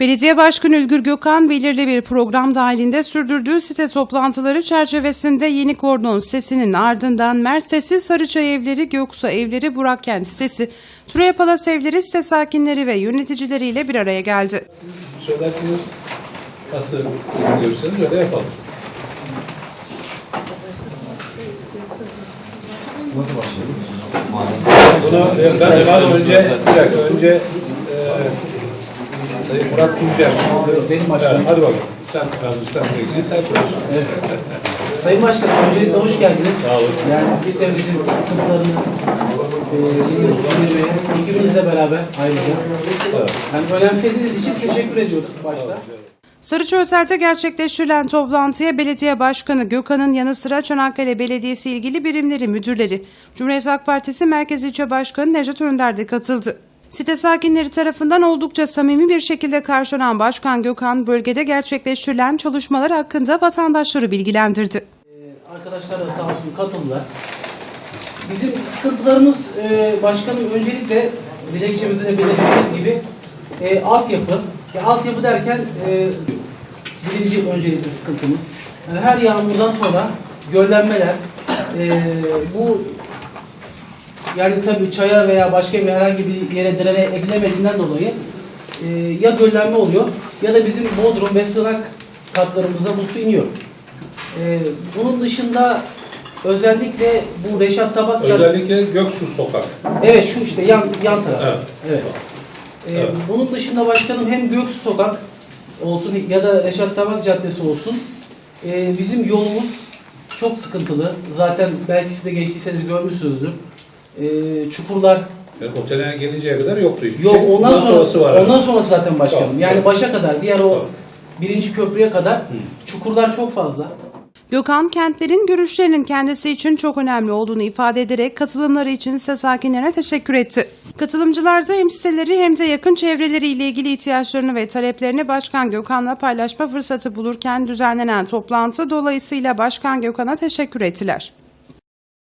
Belediye Başkanı Ülgür Gökhan belirli bir program dahilinde sürdürdüğü site toplantıları çerçevesinde Yeni Kordon sitesinin ardından Mersesi, Sarıçay Evleri, Göksu Evleri, Burakkent sitesi, Turaya Palas Evleri site sakinleri ve yöneticileriyle bir araya geldi. söylerseniz nasıl görürseniz öyle yapalım. Bunu ben, ben önce bir dakika önce e, Sayın Murat Tuncer. Benim başkanım. Evet, hadi bakalım. Sen pardon sen de sen konuşun. Sayın Başkanım, öncelikle hoş geldiniz. Sağ olun. Yani biz de bizim sıkıntılarını e, ekibinizle beraber ayrıca. Evet. Yani önemsediğiniz için teşekkür ediyoruz başta. Sarıçay Otel'de gerçekleştirilen toplantıya Belediye Başkanı Gökhan'ın yanı sıra Çanakkale Belediyesi ilgili birimleri müdürleri, Cumhuriyet Halk Partisi Merkez İlçe Başkanı Necdet Önder de katıldı. Site sakinleri tarafından oldukça samimi bir şekilde karşılanan Başkan Gökhan, bölgede gerçekleştirilen çalışmalar hakkında vatandaşları bilgilendirdi. E, arkadaşlar da sağ olsun katıldılar. Bizim sıkıntılarımız e, başkanım öncelikle dilekçemizde de belirttiğimiz gibi e, altyapı. Ya, altyapı derken e, birinci öncelikli sıkıntımız. Yani her yağmurdan sonra göllenmeler, e, bu yani tabii çaya veya başka bir herhangi bir yere direne edilemediğinden dolayı e, ya göllenme oluyor ya da bizim bodrum ve sığınak katlarımıza bu su iniyor. E, bunun dışında özellikle bu Reşat Tabak Özellikle Göksu Sokak. Evet şu işte yan yan taraf. Evet. Evet. Ee, Evet. Bunun dışında başkanım hem Göksu Sokak olsun ya da Reşat Tabak Caddesi olsun ee, bizim yolumuz çok sıkıntılı. Zaten belki siz de geçtiyseniz görmüşsünüzdür. Ee, çukurlar Yani otele gelinceye kadar yoktu hiçbir yok şey. ondan, sonra sonrası var. ondan sonrası zaten başkanım. Tamam, yani tamam. başa kadar diğer o Tamam. birinci köprüye kadar çukurlar çok fazla. Gökhan, kentlerin görüşlerinin kendisi için çok önemli olduğunu ifade ederek katılımları için site sakinlerine teşekkür etti. Katılımcılar da hem siteleri hem de yakın çevreleriyle ilgili ihtiyaçlarını ve taleplerini Başkan Gökhan'la paylaşma fırsatı bulurken düzenlenen toplantı dolayısıyla Başkan Gökhan'a teşekkür ettiler.